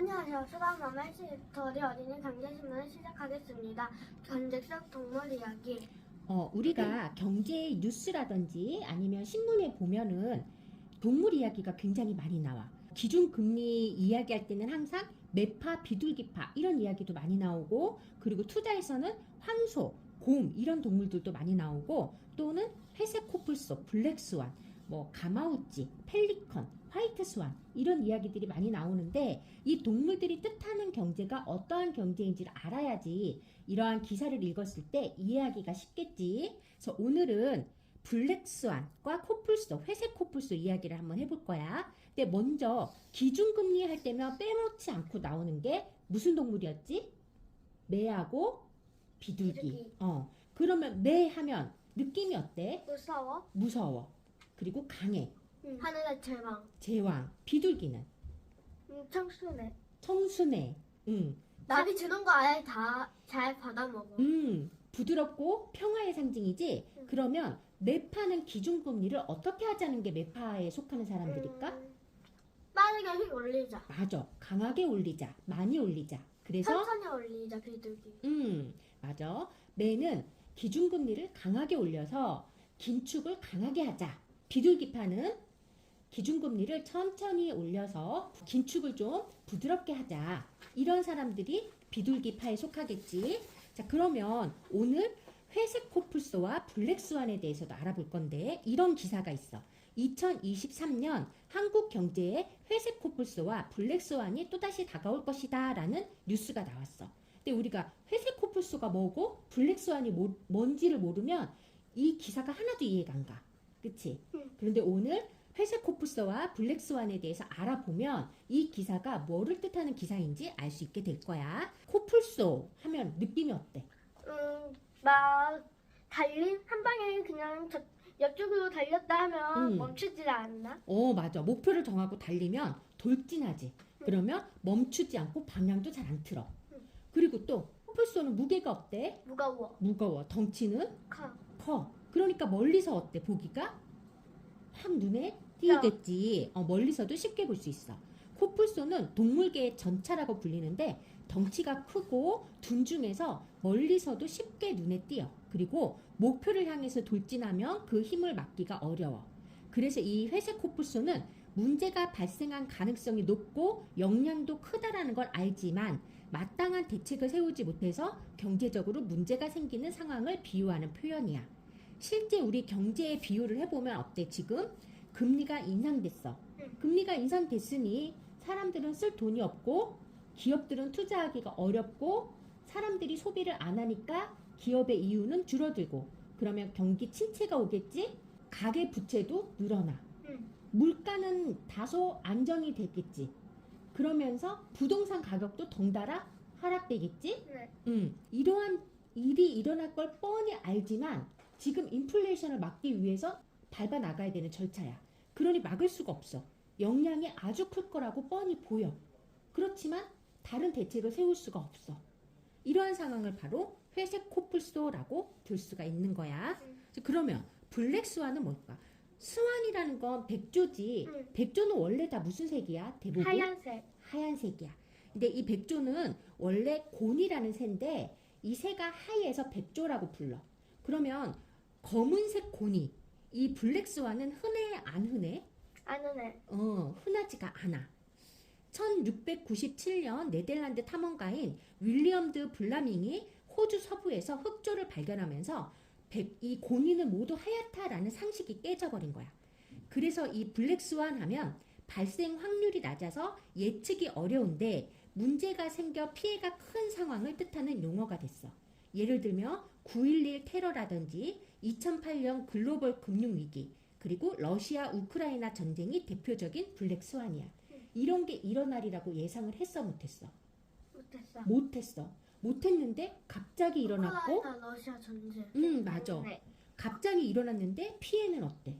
안녕하세요. 수박맘의 시스터리 어린이 강제신문을 시작하겠습니다. 견적석 동물 이야기. 어, 우리가 경제 뉴스라든지 아니면 신문에 보면은 동물 이야기가 굉장히 많이 나와. 기준금리 이야기할 때는 항상 매파, 비둘기파 이런 이야기도 많이 나오고 그리고 투자에서는 황소, 곰 이런 동물들도 많이 나오고 또는 회색 코뿔소, 블랙스완, 뭐 가마우찌, 펠리컨, 화이트 스완 이런 이야기들이 많이 나오는데 이 동물들이 뜻하는 경제가 어떠한 경제인지를 알아야지 이러한 기사를 읽었을 때 이해하기가 쉽겠지. 그래서 오늘은 블랙 스완과 코뿔소, 회색 코뿔소 이야기를 한번 해볼 거야. 근데 먼저 기준금리 할 때면 빼놓지 않고 나오는 게 무슨 동물이었지? 매하고 비둘기. 비둘기. 어. 그러면 매 하면 느낌이 어때? 무서워? 무서워. 그리고 강해. 하늘의 제왕. 제왕. 비둘기는 음, 청순해. 청순해. 응. 나비 주는 거 아예 다 잘 받아먹어. 음, 부드럽고 평화의 상징이지? 음. 그러면 매파는 기준금리를 어떻게 하자는 게 매파에 속하는 사람들일까? 음, 빠르게 휙 올리자. 맞아. 강하게 올리자. 많이 올리자. 그래서, 천천히 올리자 비둘기. 음, 맞아. 매는 기준금리를 강하게 올려서 긴축을 강하게 하자. 비둘기 파는 기준금리를 천천히 올려서 긴축을 좀 부드럽게 하자. 이런 사람들이 비둘기파에 속하겠지. 자, 그러면 오늘 회색 코뿔소와 블랙스완에 대해서도 알아볼 건데 이런 기사가 있어. 2023년 한국 경제에 회색 코뿔소와 블랙스완이 또다시 다가올 것이다 라는 뉴스가 나왔어. 근데 우리가 회색 코뿔소가 뭐고 블랙스완이 뭐, 뭔지를 모르면 이 기사가 하나도 이해가 안 가. 그치? 응. 그런데 오늘 회색 코뿔소와 블랙 스완에 대해서 알아보면 이 기사가 뭐를 뜻하는 기사인지 알 수 있게 될 거야. 코뿔소 하면 느낌이 어때? 음, 막 달린 한 방에 그냥 저, 옆쪽으로 달렸다 하면 음. 멈추질 않나? 어, 맞아. 목표를 정하고 달리면 돌진하지. 그러면 멈추지 않고 방향도 잘 안 틀어. 음. 그리고 또 코뿔소는 무게가 어때? 무거워. 무거워. 덩치는 커. 커. 그러니까 멀리서 어때? 보기가 확 눈에 띄겠지. 어, 멀리서도 쉽게 볼 수 있어. 코뿔소는 동물계의 전차라고 불리는데 덩치가 크고 둔 중에서 멀리서도 쉽게 눈에 띄어. 그리고 목표를 향해서 돌진하면 그 힘을 막기가 어려워. 그래서 이 회색 코뿔소는 문제가 발생한 가능성이 높고 역량도 크다라는 걸 알지만 마땅한 대책을 세우지 못해서 경제적으로 문제가 생기는 상황을 비유하는 표현이야. 실제 우리 경제에 비유를 해보면 어때 지금? 금리가 인상됐어. 응. 금리가 인상됐으니 사람들은 쓸 돈이 없고 기업들은 투자하기가 어렵고 사람들이 소비를 안 하니까 기업의 이윤은 줄어들고 그러면 경기 침체가 오겠지? 가계 부채도 늘어나. 응. 물가는 다소 안정이 됐겠지. 그러면서 부동산 가격도 덩달아 하락되겠지? 네. 음, 이러한 일이 일어날 걸 뻔히 알지만 지금 인플레이션을 막기 위해서 밟아 나가야 되는 절차야. 그러니 막을 수가 없어. 영향이 아주 클 거라고 뻔히 보여. 그렇지만 다른 대책을 세울 수가 없어. 이러한 상황을 바로 회색 코뿔소라고 들 수가 있는 거야. 음. 그러면 블랙 스완은 뭘까? 스완이라는 건 백조지. 음. 백조는 원래 다 무슨 색이야? 대부분 하얀색. 하얀색이야. 근데 이 백조는 원래 곤이라는 새인데 이 새가 하이에서 백조라고 불러. 그러면 검은색 곤이 이 블랙스완은 흔해 안 흔해? 아는 애. 어, 흔하지가 않아. 1697년 네덜란드 탐험가인 윌리엄 드 블라밍이 호주 서부에서 흑조를 발견하면서 백- 이 곤이는 모두 하얗다라는 상식이 깨져버린 거야. 그래서 이 블랙스완 하면 발생 확률이 낮아서 예측이 어려운데 문제가 생겨 피해가 큰 상황을 뜻하는 용어가 됐어. 예를 들면 9.11 테러라든지 2008년 글로벌 금융위기 그리고 러시아 우크라이나 전쟁이 대표적인 블랙스완이야. 이런 게 일어나리라고 예상을 했어 못했어? 못했어. 못했어. 못했는데 갑자기 일어났고 러시아 전쟁. 음 맞아. 네. 갑자기 일어났는데 피해는 어때?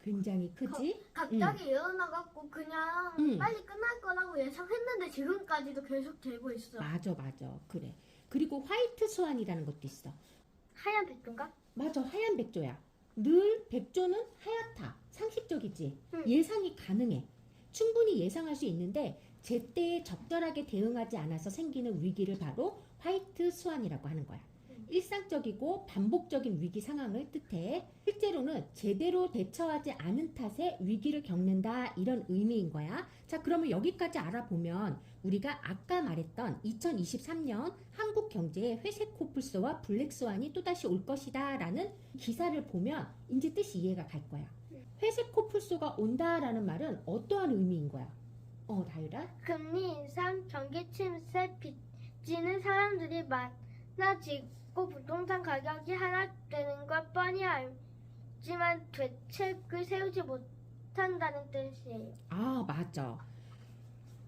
굉장히 크지? 갑자기 일어나갖고 그냥 음. 빨리 끝날 거라고 예상했는데 지금까지도 계속 되고 있어. 맞아 맞아 그래. 그리고 화이트 스완이라는 것도 있어. 하얀 백조인가? 맞아 하얀 백조야. 늘 백조는 하얗다. 상식적이지. 응. 예상이 가능해. 충분히 예상할 수 있는데 제때 적절하게 대응하지 않아서 생기는 위기를 바로 화이트 스완이라고 하는 거야. 일상적이고 반복적인 위기 상황을 뜻해 실제로는 제대로 대처하지 않은 탓에 위기를 겪는다 이런 의미인 거야. 자, 그러면 여기까지 알아보면 우리가 아까 말했던 2023년 한국 경제의 회색 코뿔소와 블랙 스완이 또다시 올 것이다 라는 기사를 보면 이제 뜻이 이해가 갈 거야. 회색 코뿔소가 온다라는 말은 어떠한 의미인 거야? 어, 다유라? 금리 인상, 경기 침체, 빚지는 사람들이 많아지고 부동산 가격이 하락 되는 걸 뻔히 알지만 대책을 세우지 못한다는 뜻이에요. 아, 맞아.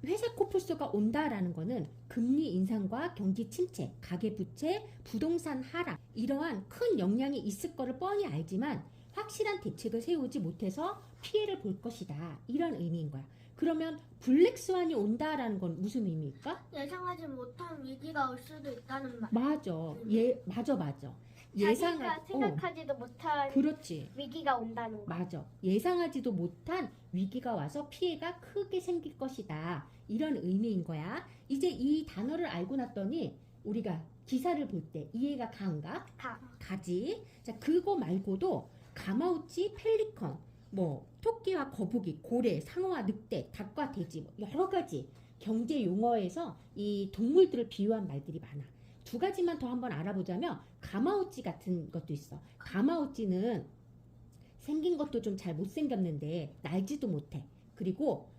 회색 코뿔소가 온다라는 거는 금리 인상과 경기 침체, 가계 부채, 부동산 하락 이러한 큰 영향이 있을 거를 뻔히 알지만 확실한 대책을 세우지 못해서 피해를 볼 것이다. 이런 의미인 거야. 그러면 블랙스완이 온다라는 건 무슨 의미일까? 예상하지 못한 위기가 올 수도 있다는 말. 맞아. 예, 맞아, 맞아. 자기가 예상하, 어, 생각하지도 못한 그렇지. 위기가 온다는 거. 맞아. 예상하지도 못한 위기가 와서 피해가 크게 생길 것이다. 이런 의미인 거야. 이제 이 단어를 알고 났더니 우리가 기사를 볼 때 이해가 가는가? 가. 가지. 자, 그거 말고도 가마우치, 펠리컨, 뭐 토끼와 거북이, 고래, 상어와 늑대, 닭과 돼지 뭐 여러 가지 경제 용어에서 이 동물들을 비유한 말들이 많아. 두 가지만 더 한번 알아보자면 가마우치 같은 것도 있어. 가마우치는 생긴 것도 좀 잘 못생겼는데 날지도 못해. 그리고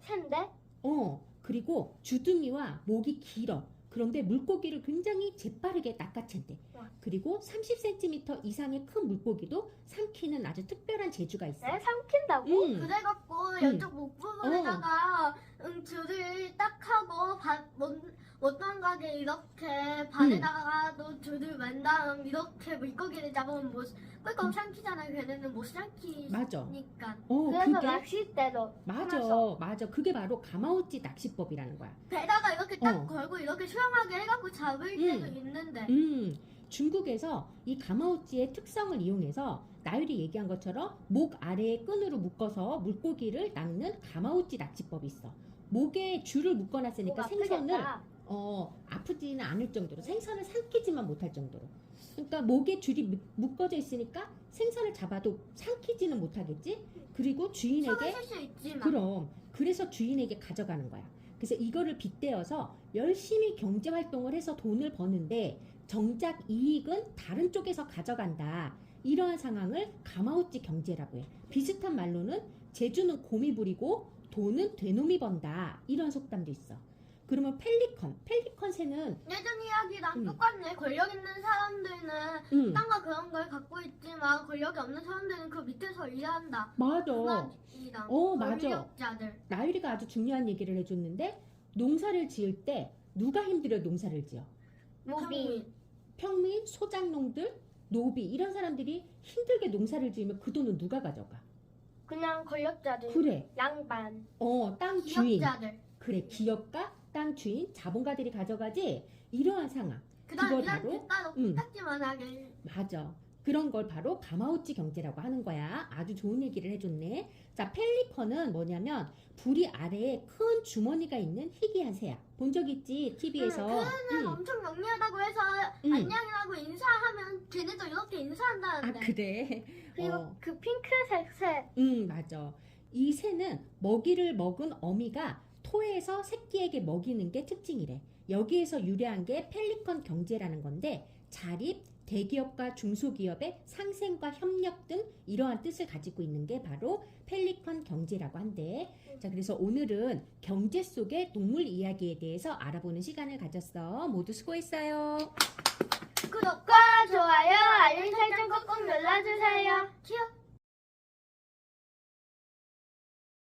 샌데? 어 그리고 주둥이와 목이 길어. 그런데 물고기를 굉장히 재빠르게 낚아챈대. 와. 그리고 30cm 이상의 큰 물고기도 삼키는 아주 특별한 재주가 있어. 네, 삼킨다고? 음. 그래갖고 음. 이쪽 목 부분에다가 응, 줄을 딱 하고 바, 못, 못한 가게 이렇게 발에다가도 줄을 맨 다음 이렇게 물고기를 잡으면 못 꿀꺽 삼키잖아요. 걔네는 못 삼키니까. 맞아. 어 그래서 그게 낚싯대로 맞아 하면서 맞아 그게 바로 가마우치 낚시법이라는 거야. 배다가 이렇게 딱 어. 걸고 이렇게 수영하게 해갖고 잡을 때도 있는데 음, 중국에서 이 가마우치의 특성을 이용해서 나율이 얘기한 것처럼 목 아래에 끈으로 묶어서 물고기를 낚는 가마우치 낚시법이 있어. 목에 줄을 묶어놨으니까 목 생선을 아프겠다. 어, 아프지는 않을 정도로 생선을 삼키지만 못할 정도로. 그러니까 목에 줄이 묶- 묶어져 있으니까 생선을 잡아도 삼키지는 못하겠지. 그리고 주인에게 손을 쓸 수 있지만 그럼 그래서 주인에게 가져가는 거야. 그래서 이거를 빗대어서 열심히 경제 활동을 해서 돈을 버는데 정작 이익은 다른 쪽에서 가져간다. 이러한 상황을 가마우치 경제라고 해. 비슷한 말로는 재주는 곰이 부리고 돈은 되놈이 번다. 이런 속담도 있어. 그러면 펠리컨, 펠리컨 새는 예전 이야기랑 음. 똑같네. 권력 있는 사람들은 음, 땅과 그런 걸 갖고 있지만 권력이 없는 사람들은 그 밑에서 일한다. 맞아. 그날이랑 어, 맞아. 권력자들. 나유리가 아주 중요한 얘기를 해줬는데 농사를 지을 때 누가 힘들어 농사를 지어? 모비. 평민, 소장농들, 노비 이런 사람들이 힘들게 농사를 지으면 그 돈은 누가 가져가? 그냥 권력자들. 그래. 양반. 어, 땅 주인. 기업자들. 그래. 기업가, 땅 주인, 자본가들이 가져가지. 이러한 상황. 그걸 바로? 음. 딱지만 하게. 맞아. 그런 걸 바로 가마우치 경제라고 하는 거야. 아주 좋은 얘기를 해줬네. 자, 펠리컨은 뭐냐면 부리 아래에 큰 주머니가 있는 희귀한 새야. 본 적 있지? TV에서. 응, 걔는 엄청 영리하다고 해서 응. 안녕이라고 인사하면 걔네도 이렇게 아, 인사한다는데. 그래. 그리고 어. 그 핑크색 새. 응, 맞아. 이 새는 먹이를 먹은 어미가 토해서 새끼에게 먹이는 게 특징이래. 여기에서 유래한 게 펠리컨 경제라는 건데 자립, 대기업과 중소기업의 상생과 협력 등 이러한 뜻을 가지고 있는 게 바로 펠리컨 경제라고 한대. 자, 그래서 오늘은 경제 속의 동물 이야기에 대해서 알아보는 시간을 가졌어. 모두 수고했어요. 구독과 좋아요, 알림 설정 꾹꾹 눌러주세요. 키우.